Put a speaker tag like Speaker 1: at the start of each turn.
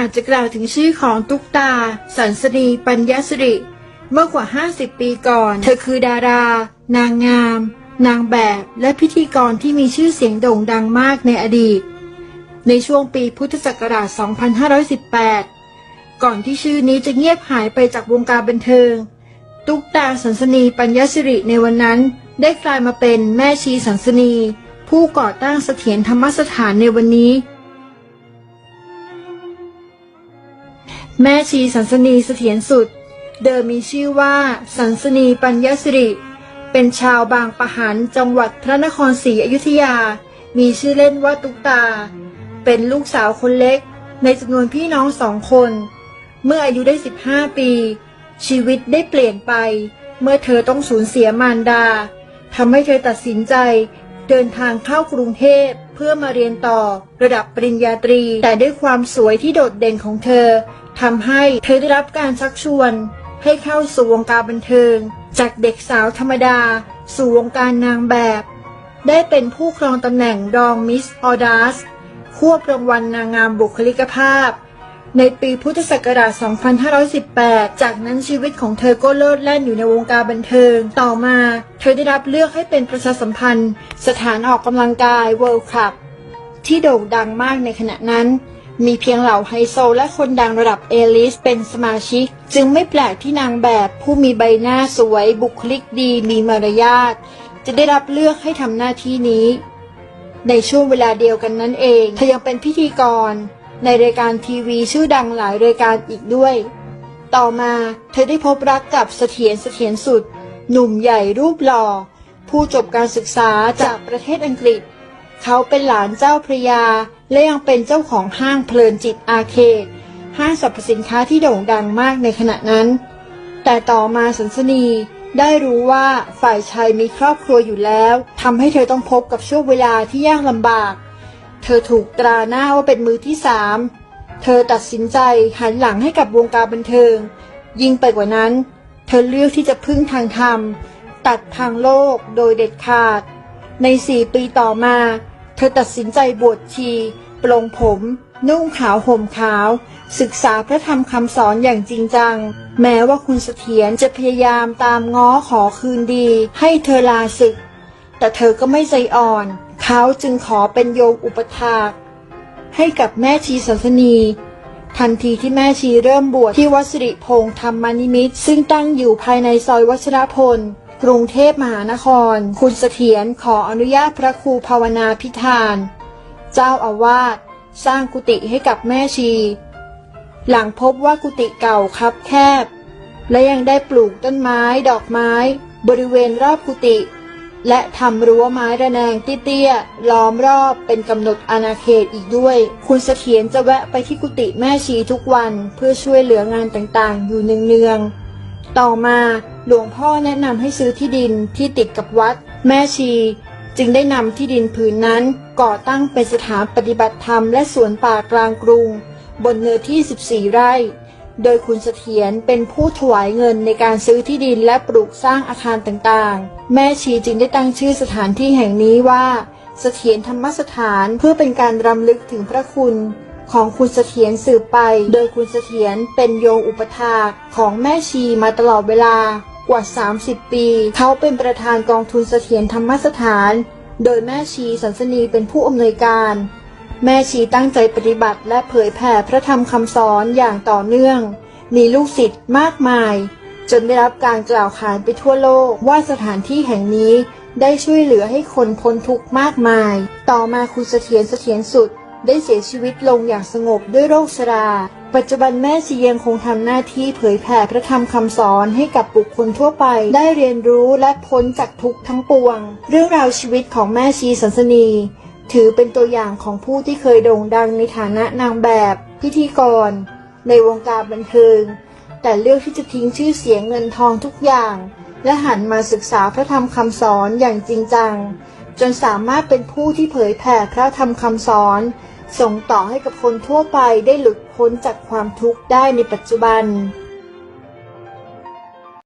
Speaker 1: ากจะกล่าวถึงชื่อของตุ๊กตา สันสนีปัญญสิริ เมื่อกว่า 50 ปีก่อน เธอคือดารา นางงาม นางแบบและพิธีกรที่มีชื่อเสียงโด่งดังมากในอดีต ในช่วงปีพุทธศักราช 2518 ก่อนที่ชื่อนี้จะเงียบหายไปจากวงการบันเทิง ตุ๊กตาสันสนีปัญญสิริในวันนั้น ได้กลายมาเป็นแม่ชีสันสนี ผู้ก่อตั้งเสถียรธรรมสถานในวันนี้ แม่ชีสันสนีเสถียรสุด เดิมมีชื่อว่า สันสนีปัญญสิริ เป็นชาวบางปะหันจังหวัดพระนครศรีอยุธยา มีชื่อเล่นว่าตุ๊กตา เป็นลูกสาวคนเล็ก ในจำนวนพี่น้องสองคน เมื่ออายุได้ 15 ปี ชีวิตได้เปลี่ยนไป เมื่อเธอต้องสูญเสียมารดาทำให้เธอตัดสินใจเดินทางเข้ากรุงเทพเพื่อมาเรียนต่อระดับปริญญาตรี แต่ด้วยความสวยที่โดดเด่นของเธอ ทำให้เธอได้รับการชักชวน ให้เข้าสู่วงการบันเทิง จากเด็กสาวธรรมดา สู่วงการนางแบบ ได้เป็นผู้ครองตำแหน่งรองมิสออดัสควบรางวัลนางงามบุคลิกภาพ ในปีพุทธศักราช 2518 จากนั้นชีวิตของเธอก็โลดแล่นอยู่ในวงการบันเทิง ต่อมา เธอได้รับเลือกให้เป็นประชาสัมพันธ์ สถานออกกำลังกาย World Cup ที่โด่งดังมากในขณะนั้น มีเพียงเหล่าไฮโซและคนดังระดับเอลิสเป็นสมาชิก จึงไม่แปลกที่นางแบบผู้มีใบหน้าสวย บุคลิกดีมีมารยาทจะได้รับเลือกให้ทำหน้าที่นี้ ในช่วงเวลาเดียวกันนั้นเอง เธอยังเป็นพิธีกร ในรายการทีวีชื่อดังหลายรายการอีกด้วย ต่อมาเธอได้พบรักกับเสถียรเสถียรสุด หนุ่มใหญ่รูปหล่อ ผู้จบการศึกษาจากประเทศอังกฤษ เขาเป็นหลานเจ้าพระยา และยังเป็นเจ้าของห้างเพลินจิตอาเคดห้างสรรพสินค้าที่โด่งดังมากในขณะนั้น แต่ต่อมาสันสนีได้รู้ว่าฝ่ายชายมีครอบครัวอยู่แล้วทำให้เธอต้องพบกับช่วงเวลาที่ยากลำบาก เธอถูกตราหน้าว่าเป็นมือที่สามเธอตัดสินใจหันหลังให้กับวงการบันเทิง ยิ่งไปกว่านั้น เธอเลือกที่จะพึ่งทางธรรม ตัดทางโลกโดยเด็ดขาด ในสี่ปีต่อมา เธอตัดสินใจบวชชีปลงผม นุ่งขาวห่มขาว ศึกษาพระธรรมคำสอนอย่างจริงจัง แม้ว่าคุณเสถียรจะพยายามตามง้อขอคืนดี ให้เธอลาศึก แต่เธอก็ไม่ใจอ่อน เขาจึงขอเป็นโยมอุปถาก ให้กับแม่ชีสันสนีทันทีที่แม่ชีเริ่มบวชที่วัดสิริพงษ์ธรรมนิมิตซึ่งตั้งอยู่ภายในซอยวัชรพล กรุงเทพมหานคร คุณเสถียรขออนุญาตพระครูภาวนาพิธาน เจ้าอาวาสสร้างกุฏิให้กับแม่ชี หลังพบว่ากุฏิเก่าคับแคบ และยังได้ปลูกต้นไม้ดอกไม้ บริเวณรอบกุฏิและทำรั้วไม้ระแนงเตี้ยๆล้อมรอบเป็นกำหนดอาณาเขตอีกด้วย คุณเสถียรจะแวะไปที่กุฏิแม่ชีทุกวัน เพื่อช่วยเหลืองานต่างๆ อยู่เนืองๆ ต่อมาหลวงพ่อแนะนำให้ซื้อที่ดินที่ติดกับวัด แม่ชี จึงได้นำที่ดินผืนนั้น ก่อตั้งเป็นสถานปฏิบัติธรรมและสวนป่ากลางกรุง บนเนื้อที่ 14 ไร่ โดยคุณเสถียรเป็นผู้ถวายเงินในการซื้อที่ดินและปลูกสร้างอาคารต่างๆ แม่ชีจึงได้ตั้งชื่อสถานที่แห่งนี้ว่าเสถียรธรรมสถานเพื่อเป็นการรำลึกถึงพระคุณ ของคุณเสถียรสืบไป โดยคุณเสถียรเป็นโยมอุปถาของแม่ชีมาตลอดเวลากว่า 30 ปี เขาเป็นประธานกองทุนเสถียรธรรมสถาน โดยแม่ชีสันสนีเป็นผู้อำนวยการ แม่ชีตั้งใจปฏิบัติและเผยแผ่พระธรรมคำสอนอย่างต่อเนื่อง มีลูกศิษย์มากมาย จนได้รับการกล่าวขานไปทั่วโลกว่าสถานที่แห่งนี้ได้ช่วยเหลือให้คนพ้นทุกข์มากมาย ต่อมาคุณเสถียรเสถียรสุด ได้เสียชีวิตลงอย่างสงบด้วยโรคชรา ปัจจุบันแม่ชียังคงทำหน้าที่เผยแผ่พระธรรมคำสอนให้กับบุคคลทั่วไป ได้เรียนรู้และพ้นจากทุกข์ทั้งปวง เรื่องราวชีวิตของแม่ชีสันสนี ถือเป็นตัวอย่างของผู้ที่เคยโด่งดังในฐานะนางแบบ พิธีกร ในวงการบันเทิง แต่เลือกที่จะทิ้งชื่อเสียงเงินทองทุกอย่าง และหันมาศึกษาพระธรรมคำสอนอย่างจริงจัง จนสามารถเป็นผู้ที่เผยแผ่พระธรรมคำสอน ส่งต่อให้กับคนทั่วไปได้หลุดพ้นจากความทุกข์ได้ในปัจจุบัน